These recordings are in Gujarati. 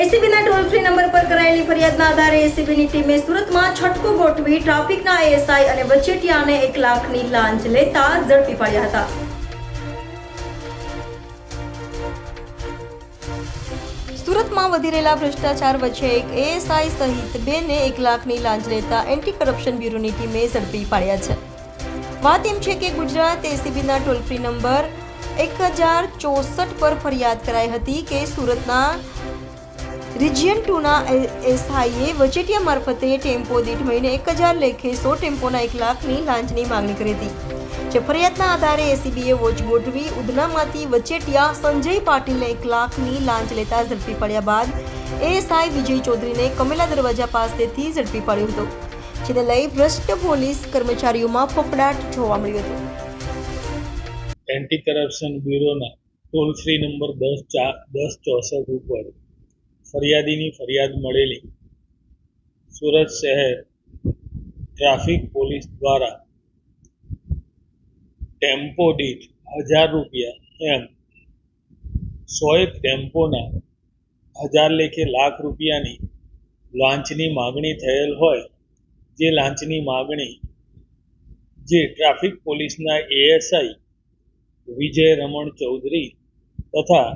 એસીબીના ટોલ ફ્રી નંબર પર કરાયેલી ફરિયાદના આધારે એસીબીની ટીમે સુરતમાં છટકો ગોઠવી ટ્રાફિકના એએસઆઈ અને વચેટિયાને એક લાખની લાંચ લેતા ઝડપી પાડ્યા હતા. સુરતમાં વધી રહેલા ભ્રષ્ટાચાર વચ્ચે એક એએસઆઈ સહિત બેને એક લાખની લાંચ લેતા એન્ટી કરપ્શન બ્યુરોની ટીમે ઝડપી પાડ્યા છે. વાત એમ છે કે ગુજરાત એસીબીના ટોલ ફ્રી નંબર એક હજાર ચોસઠ પર ફરિયાદ કરાઈ હતી કે સુરતના રિજિયન ટુના એસઆઈએ વચેટિયા મારફતે ટેમ્પો દીઠ મહિને એક હજાર લેખે સો ટેમ્પોના એક લાખની લાંચની માંગણી કરી હતી. જે ફરિયાદના આધારે એસીબીએ વોચ ગોઠવી ઉધનામાંથી વચેટિયા સંજય પાટીલને એક લાખની લાંચ લેતા ઝડપી પડ્યા બાદ એએસઆઈ વિજય ચૌધરીને કમેલા દરવાજા પાસેથી ઝડપી પાડ્યો હતો, જેને લઈ ભ્રષ્ટ પોલીસ કર્મચારીઓમાં ફફડાટ જોવા મળ્યો હતો. એન્ટી કરપ્શન બ્યુરોના ટોલ ફ્રી નંબર દસ ચાર દસ ચોસઠ ઉપર ફરિયાદીની ફરિયાદ મળેલી. સુરત શહેર ટ્રાફિક પોલીસ દ્વારા ટેમ્પો દીઠ હજાર રૂપિયા એમ સોએ ટેમ્પોના હજાર લેખે લાખ રૂપિયાની લાંચની માગણી થયેલ હોય, જે લાંચની માગણી જે ટ્રાફિક પોલીસના એએસઆઈ વિજય રમણ ચૌધરી તથા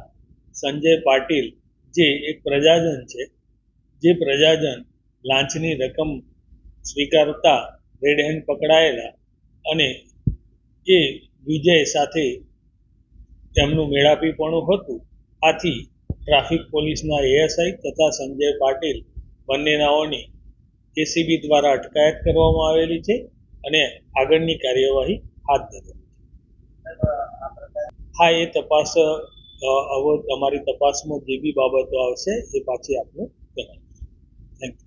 સંજય પાટીલ જે એક પ્રજાજન છે, જે પ્રજાજન લાંચની રકમ સ્વીકારતા રેડ હેન્ડ પકડાયેલા અને એ વિજય સાથે તેમનું મેળાપીપણું હતું. આથી ટ્રાફિક પોલીસના એએસઆઈ તથા સંજય પાટીલ બંનેનાઓની એસીબી દ્વારા અટકાયત કરવામાં આવેલી છે અને આગળની કાર્યવાહી હાથ ધરેલી છે. હા, એ તપાસ હવે તમારી તપાસમાં જે બી બાબતો આવશે એ પાછી આપને જણાવીશું. Thank you